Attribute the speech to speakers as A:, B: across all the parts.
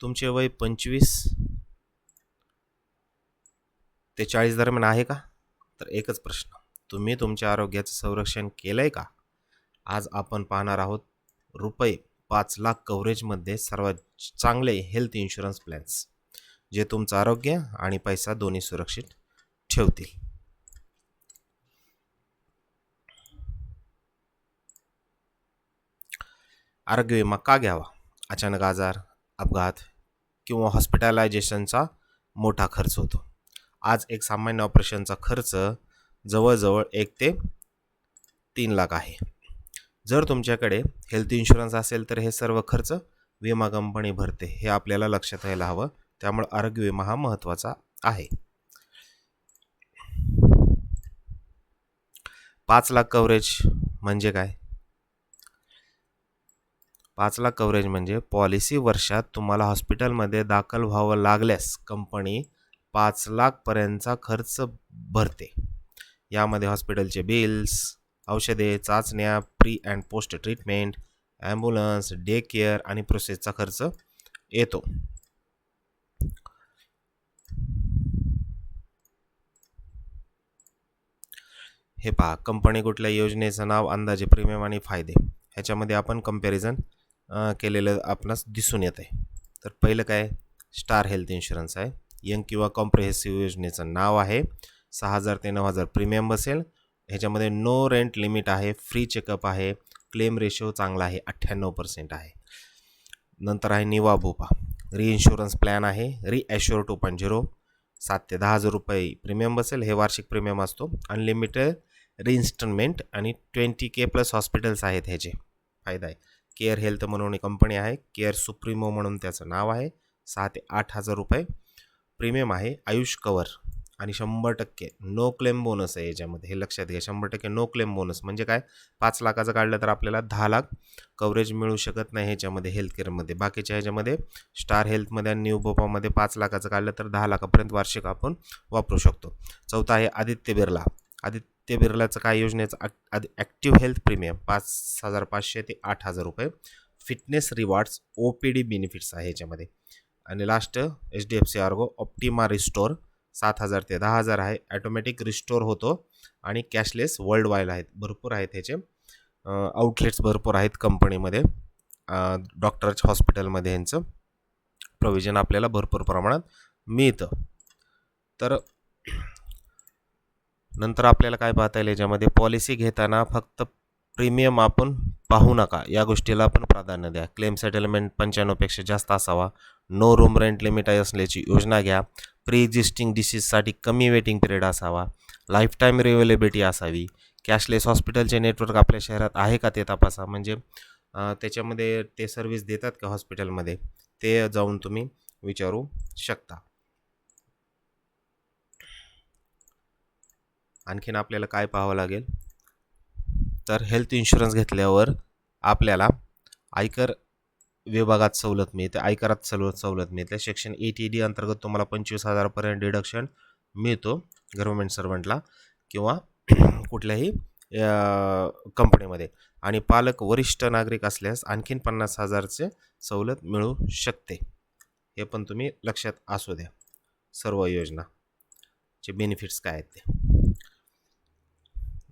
A: तुमचे वय पंचवीस? ते चाळीस दरम्यान आहे का? तर एकच प्रश्न. तुम्ही तुमच्या आरोग्याचं संरक्षण केलं आहे का? आज आपण पाहणार आहोत रुपये पाच लाख कव्हरेजमध्ये सर्वात चांगले हेल्थ इन्शुरन्स प्लॅन्स जे तुमचं आरोग्य आणि पैसा दोन्ही सुरक्षित ठेवतील. आरोग्य विमा का घ्यावा? अचानक आजार अपघात किंवा हॉस्पिटलायझेशनचा मोठा खर्च होतो. आज एक सामान्य ऑपरेशनचा खर्च जवळजवळ एक ते तीन लाख आहे. जर तुमच्याकडे हेल्थ इन्शुरन्स असेल तर हे सर्व खर्च विमा कंपनी भरते. हे आपल्याला लक्षात यायला हवं. त्यामुळे आरोग्य विमा हा महत्त्वाचा आहे. पाच लाख कव्हरेज म्हणजे काय? पाच लाख कव्हरेज म्हणजे पॉलिसी वर्षात तुम्हाला हॉस्पिटलमध्ये दाखल व्हावं लागल्यास कंपनी पाच लाखपर्यंतचा खर्च भरते. यामध्ये हॉस्पिटलचे बिल्स औषधे चाचण्या pre and post treatment ambulance day care आणि प्रोसेसचा खर्च येतो. हे पहा कंपनी कुठल्या योजनेचं नाव अंदाजे प्रीमियम आणि फायदे ह्याच्यामध्ये आपण कंपॅरिझन केलेलं आपणास दिसून येत आहे तर पहिलं काय? स्टार हेल्थ इन्शुरन्स आहे. यंग किंवा कॉम्प्रिहेसिव्ह योजनेचं नाव आहे. सहा हजार ते नऊ हजार प्रीमियम बसेल. ह्याच्यामध्ये नो रेंट लिमिट आहे. फ्री चेकअप आहे. क्लेम रेशो चांगला आहे. अठ्ठ्याण्णव पर्सेंट आहे. नंतर आहे निवा भोपा. रीइन्शुरन्स प्लॅन आहे. री टू पॉईंट झिरो. सात ते दहा हजार रुपये प्रीमियम बसेल. हे वार्षिक प्रीमियम असतो. अनलिमिटेड रिइन्स्टॉलमेंट आणि ट्वेंटी के प्लस हॉस्पिटल्स आहेत ह्याचे. फायदा आहे. केअर हेल्थ म्हणून एक कंपनी आहे केअर सुप्रीमो म्हणून त्याचं नाव आहे सहा ते आठ हजार रुपये. प्रीमियम आहे आयुष कवर आणि शंभर टक्के नो क्लेम बोनस आहे याच्यामध्ये. हे लक्षात घ्या शंभर टक्के नो क्लेम बोनस. म्हणजे काय? पाच लाखाचं काढलं तर आपल्याला दहा लाख कव्हरेज मिळू शकत नाही ह्याच्यामध्ये हेल्थ केअरमध्ये बाकीच्या ह्याच्यामध्ये स्टार हेल्थमध्ये आणि न्यू बोपामध्ये पाच लाखाचं काढलं तर दहा लाखापर्यंत वार्षिक आपण वापरू शकतो. चौथा आहे आदित्य बिर्ला. आदित्य बिर्लाचं काय योजनेचं आद ॲक्टिव्ह हेल्थ प्रीमियम पाच हजार पाचशे ते आठ हजार रुपये. Fitness rewards O P D benefits आहे ह्याच्यामध्ये. आणि last H D F C ergo optima restore सात हजार ते दहा हजार आहे. ॲटोमॅटिक रिस्टोर होतो आणि कॅशलेस वर्ल्ड वाईड आहेत भरपूर आहेत ह्याचे. आउटलेट्स भरपूर आहेत कंपनीमध्ये. डॉक्टरच्या हॉस्पिटलमध्ये यांचं प्रोव्हिजन आपल्याला भरपूर प्रमाणात मिळतं. तर नंतर आपल्याला काय पाहता येईल? याच्यामध्ये पॉलिसी घेताना फक्त प्रीमियम आपण पाहू नका. या गोष्टीला आपण प्राधान्य द्या. क्लेम सेटलमेंट पंच्याण्णवपेक्षा जास्त असावा. नो रूम रेंट लिमिट असल्याची योजना घ्या. प्री एक्झिस्टिंग डिसीजसाठी कमी वेटिंग पिरियड असावा. लाईफ टाईम रिवेलेबिलिटी असावी. कॅशलेस हॉस्पिटलचे नेटवर्क आपल्या शहरात आहे का ते तपासा. म्हणजे त्याच्यामध्ये ते सर्व्हिस देतात का हॉस्पिटलमध्ये ते जाऊन तुम्ही विचारू शकता. आणखीन आपल्याला काय पाहावं लागेल? तर हेल्थ इन्शुरन्स घेतल्यावर आपल्याला आयकर विभागात सवलत मिळते आयकरात सवलत सवलत मिळते. सेक्शन ए टी डी अंतर्गत तुम्हाला पंचवीस हजारापर्यंत डिडक्शन मिळतो गव्हर्मेंट सर्वंटला किंवा कुठल्याही कंपनीमध्ये आणि पालक वरिष्ठ नागरिक असल्यास आणखीन पन्नास हजारचे सवलत मिळू शकते. हे पण तुम्ही लक्षात असू द्या. सर्व योजना चे बेनिफिट्स काय आहेत ते?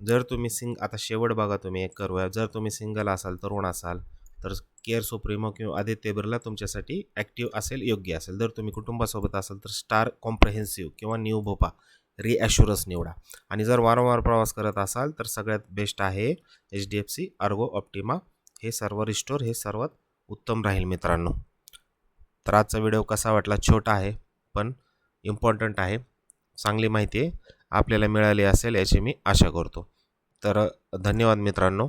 A: जर तुम्ही सिंग आता शेवट बघा तुम्ही एक करूया. जर तुम्ही सिंगल असाल तरुण असाल तर केअर सुप्रीमो किंवा आदित्य बिर्ला तुमच्यासाठी ॲक्टिव्ह असेल योग्य असेल. जर तुम्ही कुटुंबासोबत असाल तर स्टार कॉम्प्रेहेन्सिव्ह किंवा न्यू भोपा रिॲश्युरन्स निवडा. आणि जर वारंवार प्रवास करत असाल तर सगळ्यात बेस्ट आहे H D F C ergo optima. हे सर्व रिस्टोर हे सर्वात उत्तम राहील मित्रांनो. तर आजचा व्हिडिओ कसा वाटला? छोटा आहे पण इम्पॉर्टंट आहे. चांगली माहिती आहे. आपल्याला मिळाली असेल याची मी आशा करतो. तर धन्यवाद मित्रांनो.